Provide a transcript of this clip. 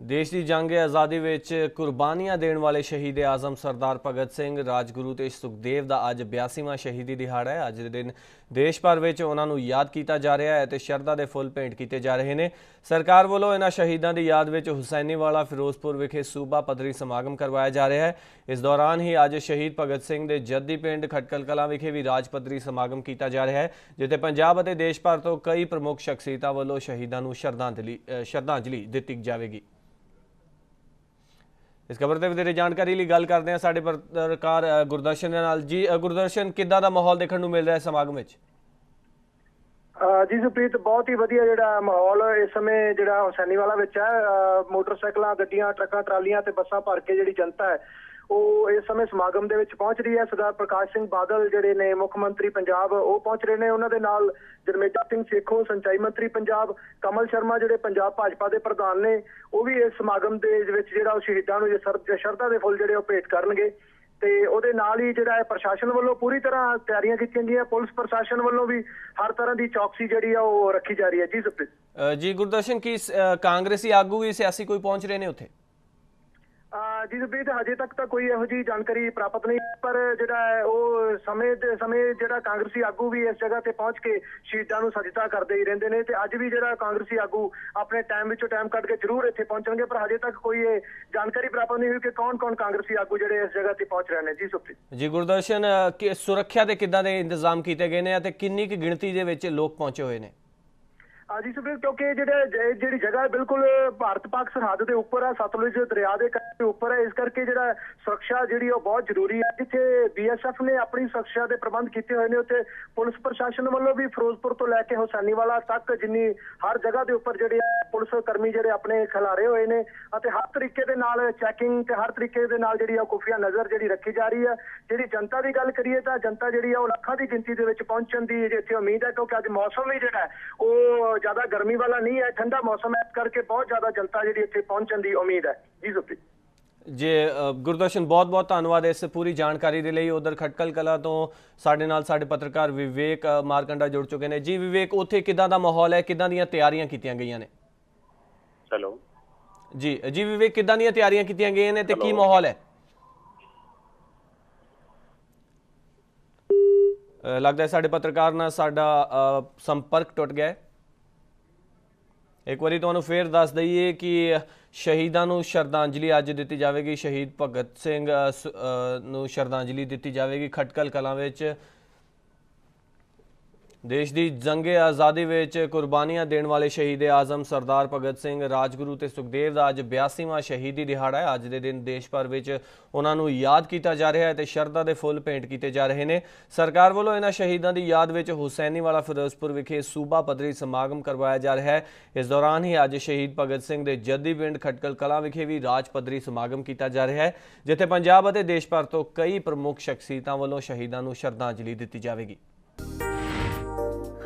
ਦੇਸ਼ ਦੀ ਜੰਗ ਆਜ਼ਾਦੀ ਵਿੱਚ ਕੁਰਬਾਨੀਆਂ ਦੇਣ ਵਾਲੇ ਸ਼ਹੀਦ ਆਜ਼ਮ ਸਰਦਾਰ ਭਗਤ ਸਿੰਘ, ਰਾਜਗੁਰੂ ਤੇ ਸੁਖਦੇਵ ਦਾ ਅੱਜ 82ਵਾਂ ਸ਼ਹੀਦੀ ਦਿਹਾੜਾ ਹੈ। ਅੱਜ ਦੇ ਦਿਨ ਦੇਸ਼ ਭਰ ਵਿੱਚ ਉਹਨਾਂ ਨੂੰ ਯਾਦ ਕੀਤਾ ਜਾ ਰਿਹਾ ਹੈ ਤੇ ਸ਼ਰਧਾ ਦੇ ਫੁੱਲ ਭੇਂਟ ਕੀਤੇ ਜਾ ਰਹੇ ਨੇ। ਸਰਕਾਰ ਵੱਲੋਂ ਇਹਨਾਂ ਸ਼ਹੀਦਾਂ ਦੀ ਯਾਦ ਵਿੱਚ ਹੁਸੈਨੀਵਾਲਾ, ਫਿਰੋਜ਼ਪੁਰ ਵਿਖੇ ਸੂਬਾ ਪੱਧਰੀ ਸਮਾਗਮ ਕਰਵਾਇਆ ਜਾ ਰਿਹਾ ਹੈ। ਇਸ ਦੌਰਾਨ ਹੀ ਅੱਜ ਸ਼ਹੀਦ ਭਗਤ ਸਿੰਘ ਦੇ ਜੱਦੀ ਪਿੰਡ ਖਟਕਲ ਕਲਾਂ ਵਿਖੇ ਵੀ ਰਾਜ ਪੱਧਰੀ ਸਮਾਗਮ ਕੀਤਾ ਜਾ ਰਿਹਾ ਹੈ, ਜਿੱਥੇ ਪੰਜਾਬ ਅਤੇ ਦੇਸ਼ ਭਰ ਤੋਂ ਕਈ ਪ੍ਰਮੁੱਖ ਸ਼ਖਸੀਅਤਾਂ ਵੱਲੋਂ ਸ਼ਹੀਦਾਂ ਨੂੰ ਸ਼ਰਧਾਂਜਲੀ ਸ਼ਰਧਾਂਜਲੀ ਦਿੱਤੀ ਜਾਵੇਗੀ। ਇਸ ਖਬਰ ਤੇ ਵਧੇਰੇ ਜਾਣਕਾਰੀ ਲਈ ਗੱਲ ਕਰਦੇ ਹਾਂ ਸਾਡੇ ਪੱਤਰਕਾਰ ਗੁਰਦਰਸ਼ਨ ਦੇ ਨਾਲ। ਜੀ ਗੁਰਦਰਸ਼ਨ, ਕਿੱਦਾਂ ਦਾ ਮਾਹੌਲ ਦੇਖਣ ਨੂੰ ਮਿਲ ਰਿਹਾ ਹੈ ਸਮਾਗਮ ਵਿੱਚ? ਜੀ ਸੁਪ੍ਰੀਤ, ਬਹੁਤ ਹੀ ਵਧੀਆ ਜਿਹੜਾ ਮਾਹੌਲ ਇਸ ਸਮੇਂ ਜਿਹੜਾ ਹੁਸੈਨੀਵਾਲਾ ਵਿੱਚ ਹੈ। ਅਹ ਮੋਟਰਸਾਈਕਲਾਂ, ਗੱਡੀਆਂ, ਟਰੱਕਾਂ, ਟਰਾਲੀਆਂ ਤੇ ਬੱਸਾਂ ਭਰ ਕੇ ਜਿਹੜੀ ਜਨਤਾ ਹੈ ਉਹ ਇਸ ਸਮੇਂ ਸਮਾਗਮ ਦੇ ਵਿੱਚ ਪਹੁੰਚ ਰਹੀ ਹੈ। ਸਰਦਾਰ ਪ੍ਰਕਾਸ਼ ਸਿੰਘ ਬਾਦਲ ਜਿਹੜੇ ਨੇ ਮੁੱਖ ਮੰਤਰੀ ਪੰਜਾਬ, ਉਹ ਪਹੁੰਚ ਰਹੇ ਨੇ। ਉਹਨਾਂ ਦੇ ਨਾਲ ਜਰਮੇਜਾ ਸਿੰਘ ਸੇਖੋ, ਸਿੰਚਾਈ ਮੰਤਰੀ ਪੰਜਾਬ, ਕਮਲ ਸ਼ਰਮਾ ਜਿਹੜੇ ਪੰਜਾਬ ਭਾਜਪਾ ਦੇ ਪ੍ਰਧਾਨ ਨੇ, ਉਹ ਵੀ ਇਸ ਸਮਾਗਮ ਦੇ ਵਿੱਚ ਜਿਹੜਾ ਉਹ ਸ਼ਹੀਦਾਂ ਨੂੰ ਸ਼ਰਧਾ ਦੇ ਫੁੱਲ ਜਿਹੜੇ ਉਹ ਭੇਟ ਕਰਨਗੇ। ਤੇ ਉਹਦੇ ਨਾਲ ਹੀ ਜਿਹੜਾ ਹੈ ਪ੍ਰਸ਼ਾਸਨ ਵੱਲੋਂ ਪੂਰੀ ਤਰ੍ਹਾਂ ਤਿਆਰੀਆਂ ਕੀਤੀਆਂ ਗਈਆਂ। ਪੁਲਿਸ ਪ੍ਰਸ਼ਾਸਨ ਵੱਲੋਂ ਵੀ ਹਰ ਤਰ੍ਹਾਂ ਦੀ ਚੌਕਸੀ ਜਿਹੜੀ ਆ ਉਹ ਰੱਖੀ ਜਾ ਰਹੀ ਹੈ। ਜੀ ਸੁਪ੍ਰੀਤ। ਜੀ ਗੁਰਦਰਸ਼ਨ, ਕੀ ਕਾਂਗਰਸੀ ਆਗੂ ਵੀ ਸਿਆਸੀ ਕੋਈ ਪਹੁੰਚ ਰਹੇ ਨੇ ਉੱਥੇ? ਜੀ ਸੁਪ੍ਰੀਤ ਹਜੇ ਤੱਕ ਤਾਂ ਕੋਈ ਇਹੋ ਜੀ ਜਾਣਕਾਰੀ ਪ੍ਰਾਪਤ ਨਹੀਂ ਪਰ ਜਿਹੜਾ ਹੈ ਉਹ ਸਮੇਂ ਦੇ ਸਮੇਂ ਜਿਹੜਾ ਕਾਂਗਰਸੀ ਆਗੂ ਵੀ ਇਸ ਜਗ੍ਹਾ ਤੇ ਪਹੁੰਚ ਕੇ ਸ਼ਹੀਦਾਂ ਨੂੰ ਸਜਦਾ ਕਰਦੇ ਹੀ ਰਹਿੰਦੇ ਨੇ ਤੇ ਅੱਜ ਵੀ ਜਿਹੜਾ ਕਾਂਗਰਸੀ ਆਗੂ ਆਪਣੇ ਟਾਈਮ ਵਿੱਚੋਂ ਟਾਈਮ ਕੱਢ ਕੇ ਜ਼ਰੂਰ ਇੱਥੇ ਪਹੁੰਚਣਗੇ ਪਰ ਹਜੇ ਤੱਕ ਕੋਈ ਇਹ ਜਾਣਕਾਰੀ ਪ੍ਰਾਪਤ ਨਹੀਂ ਹੋਈ ਕਿ ਕੌਣ-ਕੌਣ ਕਾਂਗਰਸੀ ਆਗੂ ਜਿਹੜੇ ਇਸ ਜਗ੍ਹਾ ਤੇ ਪਹੁੰਚ ਰਹੇ ਨੇ। ਜੀ ਸੁਪ੍ਰੀਤ ਜੀ ਗੁਰਦਰਸ਼ਨ ਕਿ ਸੁਰੱਖਿਆ ਦੇ ਕਿੱਦਾਂ ਦੇ ਇੰਤਜ਼ਾਮ ਕੀਤੇ ਗਏ ਨੇ ਅਤੇ ਕਿੰਨੀ ਕੁ ਗਿਣਤੀ ਦੇ ਵਿੱਚ ਲੋਕ ਪਹੁੰਚੇ ਹੋਏ ਨੇ? ਹਾਂਜੀ ਸੁਪ੍ਰੀਤ ਕਿਉਂਕਿ ਜਿਹੜੇ ਜਿਹੜੀ ਜਗ੍ਹਾ ਬਿਲਕੁਲ ਭਾਰਤ ਪਾਕ ਸਰਹੱਦ ਦੇ ਉੱਪਰ ਹੈ ਸਤਲੁਜ ਦਰਿਆ ਦੇ ਦੇ ਉੱਪਰ ਹੈ। ਇਸ ਕਰਕੇ ਜਿਹੜਾ ਸੁਰੱਖਿਆ ਜਿਹੜੀ ਉਹ ਬਹੁਤ ਜ਼ਰੂਰੀ ਹੈ। ਜਿੱਥੇ ਬੀਐਸਐਫ ਨੇ ਆਪਣੀ ਸੁਰੱਖਿਆ ਦੇ ਪ੍ਰਬੰਧ ਕੀਤੇ ਹੋਏ ਨੇ, ਉੱਥੇ ਪੁਲਿਸ ਪ੍ਰਸ਼ਾਸਨ ਵੱਲੋਂ ਵੀ ਫਿਰੋਜ਼ਪੁਰ ਤੋਂ ਲੈ ਕੇ ਹੁਸੈਨੀਵਾਲਾ ਤੱਕ ਜਿੰਨੀ ਹਰ ਜਗ੍ਹਾ ਦੇ ਉੱਪਰ ਜਿਹੜੇ ਆ ਪੁਲਿਸ ਕਰਮੀ ਜਿਹੜੇ ਆਪਣੇ ਖਿਲਾਰੇ ਹੋਏ ਨੇ ਅਤੇ ਹਰ ਤਰੀਕੇ ਦੇ ਨਾਲ ਚੈਕਿੰਗ ਤੇ ਹਰ ਤਰੀਕੇ ਦੇ ਨਾਲ ਜਿਹੜੀ ਆ ਖੁਫੀਆ ਨਜ਼ਰ ਜਿਹੜੀ ਰੱਖੀ ਜਾ ਰਹੀ ਹੈ ਜਿਹੜੀ ਜਨਤਾ ਦੀ ਗੱਲ ਕਰੀਏ ਤਾਂ ਜਨਤਾ ਜਿਹੜੀ ਆ ਉਹ ਲੱਖਾਂ ਦੀ ਗਿਣਤੀ ਦੇ ਵਿੱਚ ਪਹੁੰਚਣ ਦੀ ਇੱਥੇ ਉਮੀਦ ਹੈ, ਕਿਉਂਕਿ ਅੱਜ ਮੌਸਮ ਵੀ ਜਿਹੜਾ ਹੈ, ਉਹ ਜ਼ਿਆਦਾ ਗਰਮੀ ਵਾਲਾ ਨਹੀਂ ਹੈ। ਠੰਡਾ ਮੌਸਮ ਹੈ। ਇਸ ਕਰਕੇ ਬਹੁਤ ਜ਼ਿਆਦਾ ਜਨਤਾ ਜਿਹੜੀ ਇੱਥੇ ਪਹੁੰਚਣ ਦੀ ਉਮੀਦ ਹੈ। ਜੀ ਸੁਪ੍ਰੀਤ ਜੇ ਗੁਰਦਰਸ਼ਨ ਬਹੁਤ ਬਹੁਤ ਧੰਨਵਾਦ ਇਸ ਪੂਰੀ ਜਾਣਕਾਰੀ ਦੇ ਲਈ। ਉਧਰ ਖਟਕਲ ਕਲਾ ਤੋਂ ਸਾਡੇ ਨਾਲ ਸਾਡੇ ਪੱਤਰਕਾਰ ਵਿਵੇਕ ਮਾਰਕੰਡਾ ਜੁੜ ਚੁੱਕੇ ਨੇ। ਜੀ ਵਿਵੇਕ ਉੱਥੇ ਕਿੱਦਾਂ ਦਾ ਮਾਹੌਲ ਹੈ? ਕਿੱਦਾਂ ਦੀਆਂ ਤਿਆਰੀਆਂ ਕੀਤੀਆਂ ਗਈਆਂ ਨੇ? ਹੈਲੋ। ਜੀ ਜੀ ਵਿਵੇਕ ਕਿੱਦਾਂ ਦੀਆਂ ਤਿਆਰੀਆਂ ਕੀਤੀਆਂ ਗਈਆਂ ਨੇ ਤੇ ਕੀ. ਮਾਹੌਲ ਹੈ? ਲੱਗਦਾ ਹੈ ਸਾਡੇ ਪੱਤਰਕਾਰ ਨਾਲ ਸਾਡਾ ਸੰਪਰਕ ਟੁੱਟ ਗਿਆ ਹੈ। ਇੱਕ ਵਾਰੀ ਤੁਹਾਨੂੰ ਫੇਰ ਦੱਸ ਦਈਏ ਕਿ ਸ਼ਹੀਦਾਂ ਨੂੰ ਸ਼ਰਧਾਂਜਲੀ ਅੱਜ ਦਿੱਤੀ ਜਾਵੇਗੀ, ਸ਼ਹੀਦ ਭਗਤ ਸਿੰਘ ਸ- ਨੂੰ ਸ਼ਰਧਾਂਜਲੀ ਦਿੱਤੀ ਜਾਵੇਗੀ ਖਟਕਲ ਕਲਾਂ ਵਿੱਚ। ਦੇਸ਼ ਦੀ ਜੰਗੇ ਆਜ਼ਾਦੀ ਵਿੱਚ ਕੁਰਬਾਨੀਆਂ ਦੇਣ ਵਾਲੇ ਸ਼ਹੀਦ ਆਜ਼ਮ ਸਰਦਾਰ ਭਗਤ ਸਿੰਘ, ਰਾਜਗੁਰੂ ਤੇ ਸੁਖਦੇਵ ਦਾ ਅੱਜ 82ਵਾਂ ਸ਼ਹੀਦੀ ਦਿਹਾੜਾ ਹੈ। ਅੱਜ ਦੇ ਦਿਨ ਦੇਸ਼ ਭਰ ਵਿੱਚ ਉਹਨਾਂ ਨੂੰ ਯਾਦ ਕੀਤਾ ਜਾ ਰਿਹਾ ਹੈ ਤੇ ਸ਼ਰਧਾ ਦੇ ਫੁੱਲ ਭੇਂਟ ਕੀਤੇ ਜਾ ਰਹੇ ਨੇ। ਸਰਕਾਰ ਵੱਲੋਂ ਇਹਨਾਂ ਸ਼ਹੀਦਾਂ ਦੀ ਯਾਦ ਵਿੱਚ ਹੁਸੈਨੀਵਾਲਾ ਫਿਰੋਜ਼ਪੁਰ ਵਿਖੇ ਸੂਬਾ ਪੱਧਰੀ ਸਮਾਗਮ ਕਰਵਾਇਆ ਜਾ ਰਿਹਾ ਹੈ। ਇਸ ਦੌਰਾਨ ਹੀ ਅੱਜ ਸ਼ਹੀਦ ਭਗਤ ਸਿੰਘ ਦੇ ਜੱਦੀ ਪਿੰਡ ਖਟਕਲ ਕਲਾਂ ਵਿਖੇ ਵੀ ਰਾਜ ਪੱਧਰੀ ਸਮਾਗਮ ਕੀਤਾ ਜਾ ਰਿਹਾ ਹੈ, ਜਿੱਥੇ ਪੰਜਾਬ ਅਤੇ ਦੇਸ਼ ਭਰ ਤੋਂ ਕਈ ਪ੍ਰਮੁੱਖ ਸ਼ਖਸੀਅਤਾਂ ਵੱਲੋਂ ਸ਼ਹੀਦਾਂ ਨੂੰ ਸ਼ਰਧਾਂਜਲੀ ਦਿੱਤੀ ਜਾਵੇਗੀ।